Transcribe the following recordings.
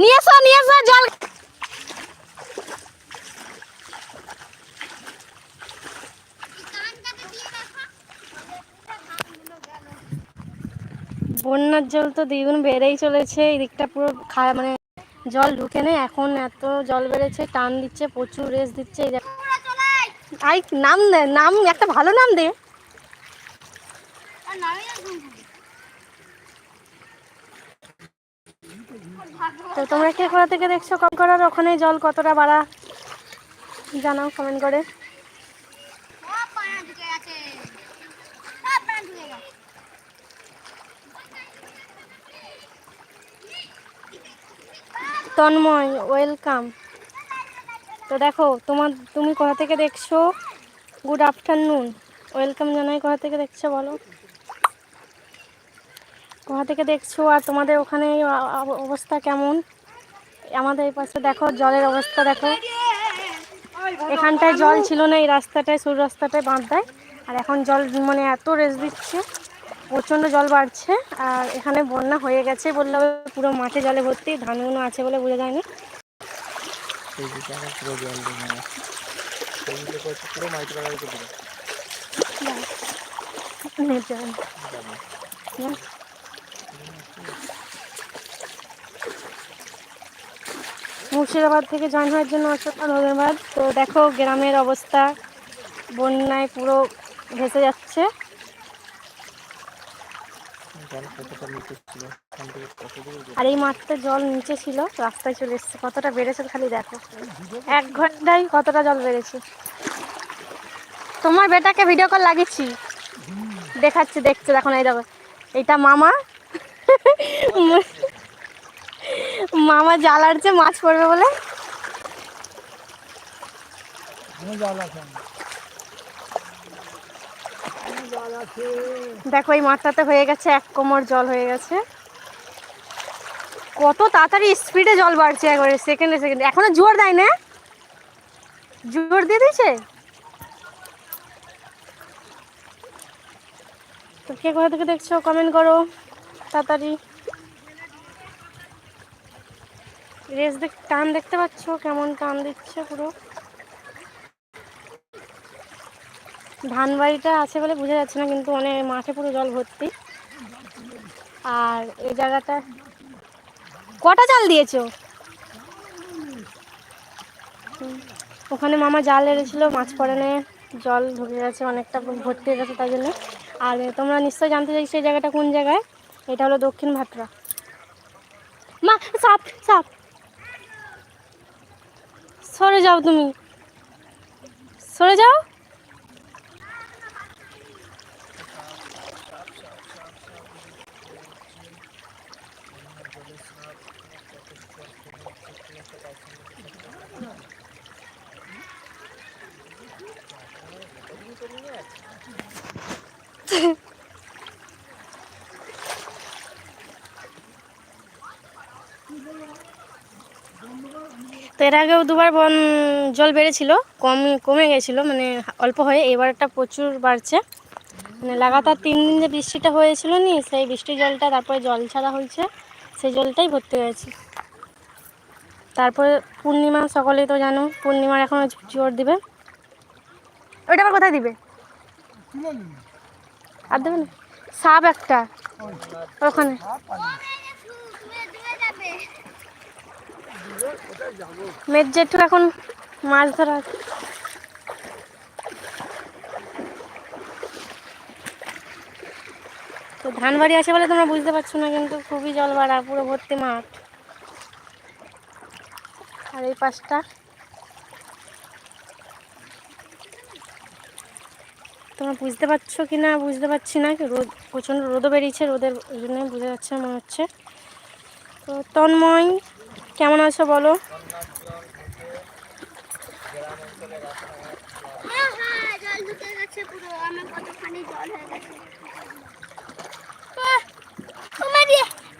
নিয়ে এসো নিয়ে এসো, জল। বন্যার জল তো দ্বিগুণ বেড়েই চলেছে, এই দিকটা পুরো মানে জল ঢুকে নেই, এখন এত জল বেড়েছে, টান দিচ্ছে, প্রচুর রেস দিচ্ছে, এই নাম দে, নাম, একটা ভালো নাম দে। তো তোমরা কে কোথা থেকে দেখছ? কম করার ওখানে জল কতটা বাড়া? জানাও কমেন্ট করে। তন্ময় ওয়েলকাম তো দেখো, তোমার, তুমি কোথা থেকে দেখছ? গুড আফটারনুন ওয়েলকাম জানাই, কোথা থেকে দেখছ বলো? কোথা থেকে দেখছ আর তোমাদের ওখানে অবস্থা কেমন? আমাদের এই পাশে দেখো জলের অবস্থা দেখো। এখানটায় জল ছিল না এই রাস্তাটায় সুর রাস্তাটায় বাঁধ দেয় আর এখন জল মানে এত রেস দিচ্ছে প্রচণ্ড জল বাড়ছে। আর এখানে বন্যা হয়ে গেছে বললে পুরো মাঠে জলে ভর্তি ধানগুলো আছে বলে বোঝা যায়নি। পুরো জল জমে আছে সেই দিকে করছে পুরো মাইট পাড়া হয়েছে পুরো নেট যাবে না। হুম। মুর্শিদাবাদ থেকে জয়েন হওয়ার জন্য অসংখ্য ধন্যবাদ। তো দেখো গ্রামের অবস্থা বন্যায় পুরো ভেসে যাচ্ছে? আর এই মাঠটা জল নিচে ছিল রাস্তায় চলে এসছে। কতটা বেড়েছে খালি দেখো। এক ঘন্টায় কতটা জল বেড়েছে। তোমার বেটাকে ভিডিও কল লাগিয়েছি। দেখাচ্ছি দেখছে দেখো এই দেখো। এটা মামা। মামা জাল আড়ছে মাছ পড়বে বলে। দেখো, এই মাঠটাতে হয়ে গেছে, এক কোমর জল হয়ে গেছে। কত তাড়াতাড়ি স্পিডে জল বাড়ছে একবারে সেকেন্ডে সেকেন্ডে এখনও জোর দেয় না জোর দিয়ে দিয়েছে? তো কে কোথা থেকে দেখছ? কমেন্ট করো, তাড়াতাড়ি। রেস দেখ, টান দেখতে পাচ্ছ? কেমন টান দিচ্ছে পুরো? ধান বাড়িটা আছে বলে বোঝা যাচ্ছে না, কিন্তু অনেক মাঠে পুরো জল ভর্তি। আর এই জায়গাটা কটা জাল দিয়েছ? ওখানে মামা জাল এড়েছিল মাছ পড়ে জল ঢুকে গেছে, অনেকটা ভর্তি হয়ে গেছে তাই জন্য। আর তোমরা নিশ্চয়ই জানতে চাই সেই জায়গাটা কোন জায়গায়? এটা হলো দক্ষিণ ভাটরা। মা, সাপ সাপ! সরে যাও তুমি। সরে যাও? এর আগেও দুবার বন, জল বেড়েছিল, কম, কমে গেছিল মানে অল্প হয়ে, এবারটা প্রচুর বাড়ছে। মানে লাগাতার তিন দিন যে বৃষ্টিটা হয়েছিল নি, সেই বৃষ্টির জলটা, তারপরে জল ছাড়া হয়েছে, সেই জলটাই ভর্তি হয়েছে। তারপরে পূর্ণিমা সকলেই তো জানো, পূর্ণিমার এখন জোর দিবে। ওইটা আবার কোথায় দিবে? আর দেবে না। সাপ একটা। ওখানে। মেঘ জেঠু এখন মাছ ধরা তো ধান বাড়ি আছে বলে তোমরা বুঝতে পারছ না, কিন্তু খুবই জল বাড়া পুরো ভর্তি মাঠ। আর এই পাশটা। তোমরা বুঝতে পারছ কি না, বুঝতে পারছি না রোদ, প্রচণ্ড রোদও বেরিয়েছে, রোদের জন্য বোঝা যাচ্ছে মনে হচ্ছে। তো তন্ময় কেমন আছো বলো?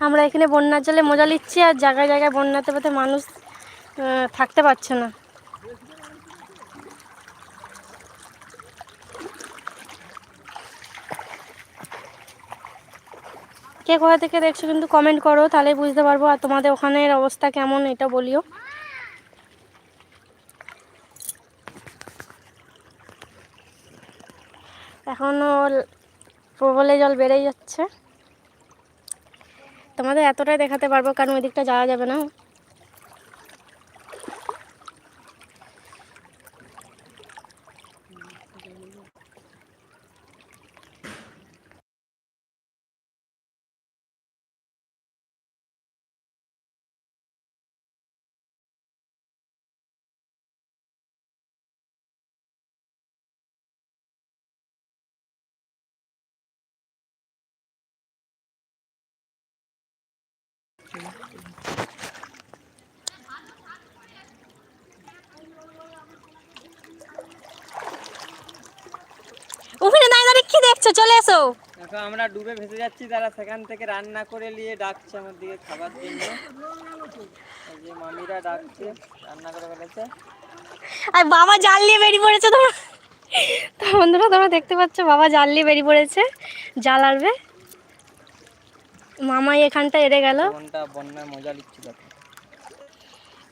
আমরা এখানে বন্যার জলে মজা নিচ্ছি আর জায়গায় জায়গায় বন্যাতে পথে মানুষ থাকতে পারছে না। কে কোথা থেকে দেখছ কিন্তু কমেন্ট করো, তাহলে বুঝতে পারব আর তোমাদের ওখানের অবস্থা কেমন এটা বলিও। এখনও প্রবলে জল বেড়েই যাচ্ছে। তোমাদের এতটাই দেখাতে পারব, কারণ ওই দিকটা যাওয়া যাবে না। ওখানে দাঁড়িয়ে দাঁড়িয়ে কি দেখছ? চলে এসো। দেখো আমরা ডুবে ভেসে যাচ্ছি তারা সেখান থেকে রান্না করে নিয়ে ডাকছে আমার দিকে খাবার জন্য। যে মামিরা ডাকছে রান্না করে ফেলেছে। আর বাবা জাল নিয়ে বেরিয়ে পড়েছে তোমরা। তো বন্ধুরা তোমরা দেখতে পাচ্ছ বাবা জাল নিয়ে বেরিয়ে পড়েছে জাল আনবে। মামাই এখানটা এড়ে গেল। কোনটা মজা নিচ্ছি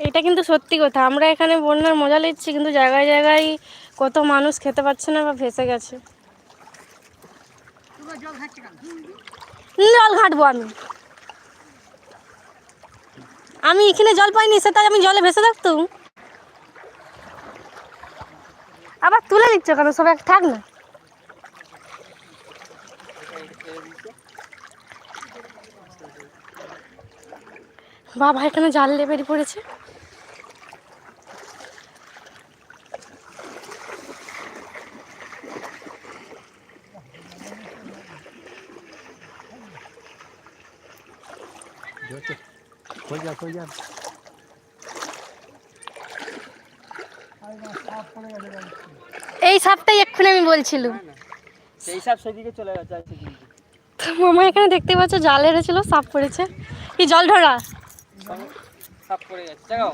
এটা কিন্তু সত্যি কথা আমরা এখানে বন্যার মজা নিচ্ছি কিন্তু জায়গায় জায়গায় কত মানুষ খেতে পাচ্ছে না বা ভেসে গেছে। জল ঘাঁটবো আমি। আমি এখানে জল পাইনি সে তাই আমি জলে ভেসে থাকতুম। আবার তুলে দিচ্ছ কেন? সব এক থাক না। বাবা এখানে জাল নিয়ে বেরিয়ে পড়েছে এই সাপটাই এক্ষুনি আমি বলছিলাম। সেই সব সেদিকে চলে গেছে মামা এখানে দেখতে পাচ্ছ জাল এড়েছিল সাপ পড়েছে। কি জল ধরা। সাপ পড়ে গেছে দেখো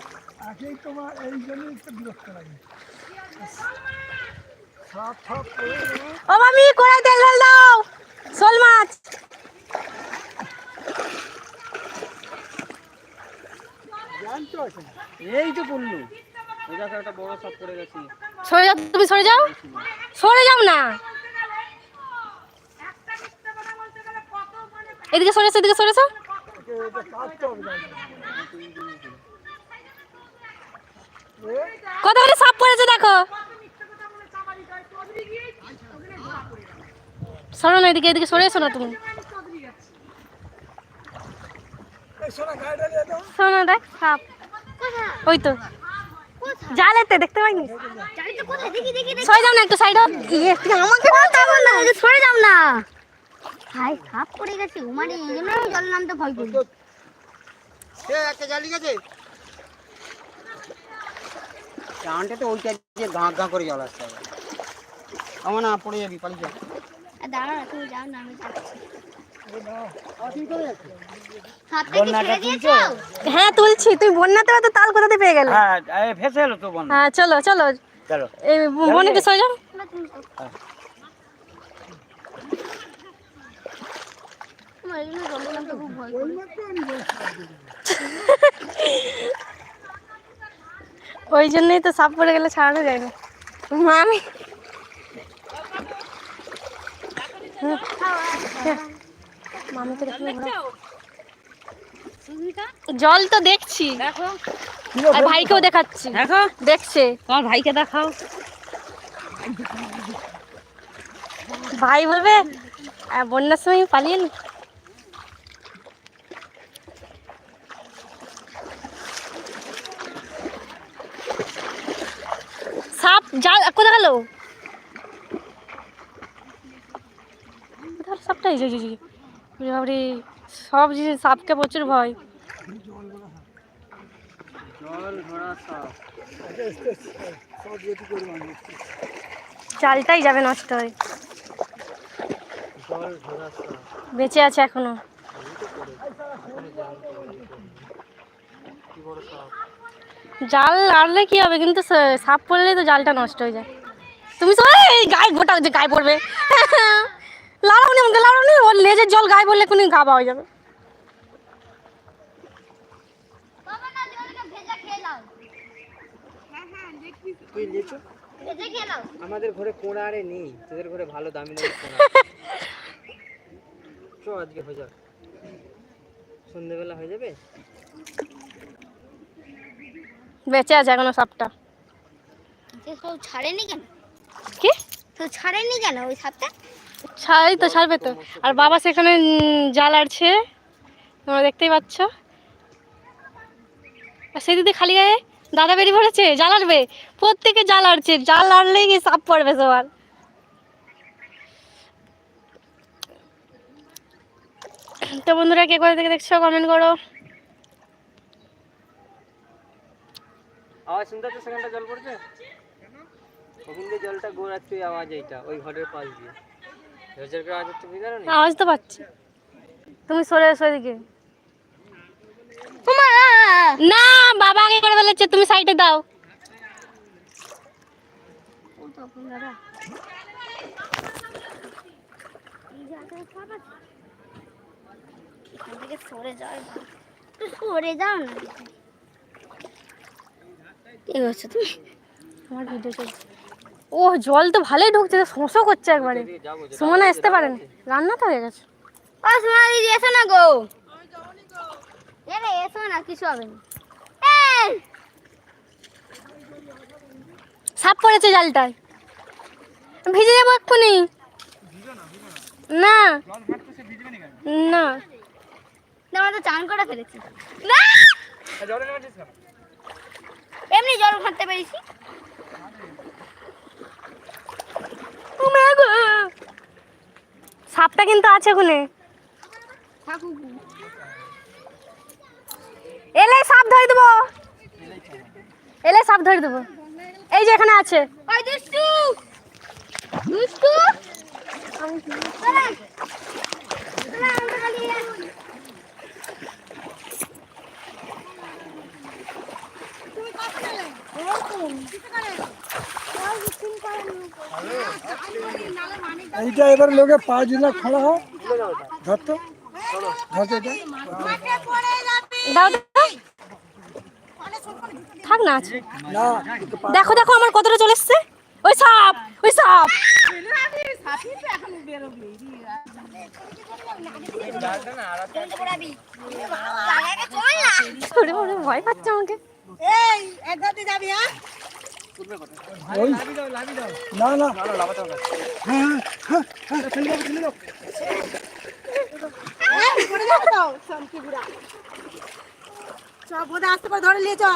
ও মামি কড়াই তেল ঢাল দাও। শোল মাছ। এই তো পড়ল। একটা বড় সাপ পড়ে গেছে। সরে যাও তুমি সরে যাও। সরে যাও না। এদিকে সরেছো এদিকে সরেছো কত করে সাপ পড়েছে দেখো। সরো না এদিকে এদিকে সরে এসো না তুমি। শোনো দেখ সাপ ওই তো। জালেতে দেখতে পাইনি। সরে যাও না একটু সাইড আমাকে যাব না, সরে যাও না। হাই সাপ পড়ে গেছে, উমারে, এই জন্য জল নামতে ভয় করি। একটা জালি গেছে? চানটা তো ওইটা দিয়ে গাঁ গাঁ করে জল আসছে আমার না পড়ে যাবি পালিয়ে যাবি আর তুমি যাও না আমি যাচ্ছি। সাপটা কি বন্যাটা ছেড়ে দিয়েছ? হ্যাঁ তুলছি। তুই বন্যাতে তো তাল কোথাতে পেয়ে গেলে? হ্যাঁ হ্যাঁ চলো চলো। চলো। এই বোনকে সরে যাও। নামতে খুব ভয় করি। ওই জন্যই তো সাপ পড়ে গেলে ছাড়ানো যায় না। মামি। জল তো দেখছি। আর ভাইকেও দেখাচ্ছি। দেখো। দেখছে। তোমার ভাইকে দেখাও। ভাই বলবে বন্যার সময় পালিয়ে সাপ জাল কোথা গেল? সাপটা? এই যে, বাবারে, সব জিনিস সাপকে প্রচুর ভয়। চালটাই যাবে নষ্ট হয়ে। বেঁচে আছে এখনও। জাল আনলে কি হবে? কিন্তু সাপ পড়লেই তো জালটা নষ্ট হয়ে যায়। তুমি সবাই এই গায়ে গোটা যে গায়ে পড়বে। লাড়াওনি আমাকে লাড়াওনি ওর লেজের জল গায়ে পড়লে কোনো গা পাওয়া যাবে। না খেয়ে নাও। আমাদের ঘরে কোড়া আরে নেই। তোদের ঘরে ভালো দামি দামি কোড়া চো আজকে হয়ে যাক। সন্ধ্যেবেলা হয়ে যাবে? বেঁচে আছে এখনও সাপটা। সব ছাড়েনি কেন? কি? তো ছাড়েনি কেন ওই সাপটা? ছাড়াই তো ছাড়বে তো। আর বাবা সেখানে জাল আড়ছে। তোমরা দেখতেই পাচ্ছ। আর সেদিকে খালি গায়ে দাদা বেরিয়ে পড়েছে জাল আড়বে প্রত্যেকে জাল আড়ছে। জাল আড়লেই সাপ পড়বে সবার। তো বন্ধুরা কে করে থেকে দেখছ? কমেন্ট করো। আওয়াজ শুনতে তো সেখানটা জল পড়ছে? ওখান দিয়ে জলটা গোড়াচ্ছে ওই আওয়াজ এইটা ওই ঘরের পাশ দিয়ে। ঝরঝর করে আওয়াজ হচ্ছে বুঝতে পারো আওয়াজ তো পাচ্ছি। তুমি সরে এসো এদিকে। না বাবা আগে করে ফেলেছে তুমি সাইডে দাও। সরে যাও সরে যাও না। ঠিক তুমি আমার ভিডিও চলছে। ও জল তো ভালোই ঢুকছে শোঁসো করছে একবারে। সুমনা আসতে পারেন। রান্না তো হয়ে গেছে। ও সোনা দিদি এসো না গো। এরে এসো না কিছু হবে না। সাপ পড়েছে জালটায়। ভিজে যাব এক্ষুনি। না। না। আমরা তো চান করে ফেলেছি। না। এমনি জল ঘাঁটতে পেরেছি সাপটা কিন্তু আছে ওখানে এলে সাপ ধরে দেবো এলে সাপ ধরে দেবো এই যে এখানে আছে ওই দুষ্টু দুষ্টু দাঁড়া। দাঁড়া, আমরা পালিয়ে যাচ্ছি। তুমি কখন এলে? এই তো। ওই যে তিন কালার নৌকো। এইটা এবার লোকে পাঁচ দিনে খোলা হয়। যাবে। দাও দাও থাক না আছে। দেখো দেখো আমার কতটা চলে এসছে। ওই সাপ ওই সাপ। চলতে পড়াবি। জায়গাটা চল না। ওরে আসতে ভয় ধরে নিয়ে ওই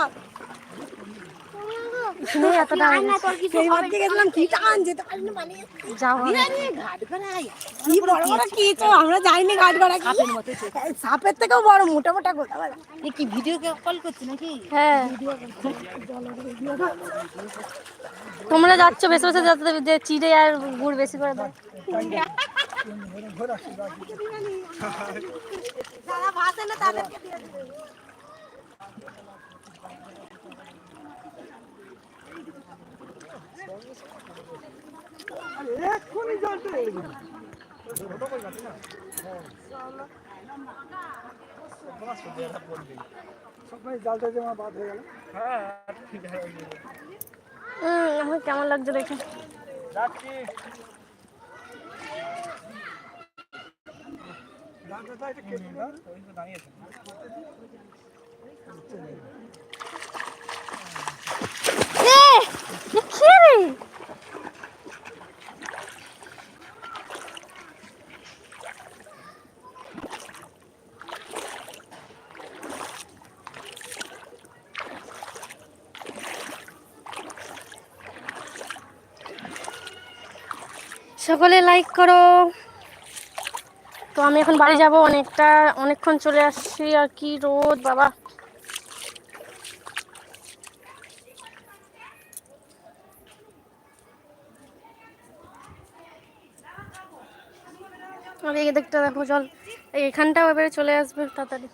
না। না ফেলে দাও ফেলে দাও এখানে এতটা গেছে। তোর কিছু হবে না। যাও হবে। আমরা যাইনি গড়া সাপের থেকেও বড় মোটা মোটা গোটা কি ভিডিও কল করছি নাকি? হ্যাঁ। তোমরা যাচ্ছ বেশি বেশি যাতে যে চিড়ে আর গুড় বেশি করে দাও যারা ভাসে না তাদেরকে দিয়ে দেবে। এক্ষুনি জলটা এলো। সবাই জালটা যেমন বাদ হয়ে গেল হুম আমার কেমন লাগছে দেখে জালটা তো এটা কেটে দাও। এ, এ কি রে সকলে লাইক করো। তো আমি এখন বাড়ি যাব অনেকটা, অনেকক্ষণ চলে আসছি আর কি রোদ, বাবা। আর এই দিকটা দেখো জল এইখানটাও এবারে চলে আসবে তাড়াতাড়ি।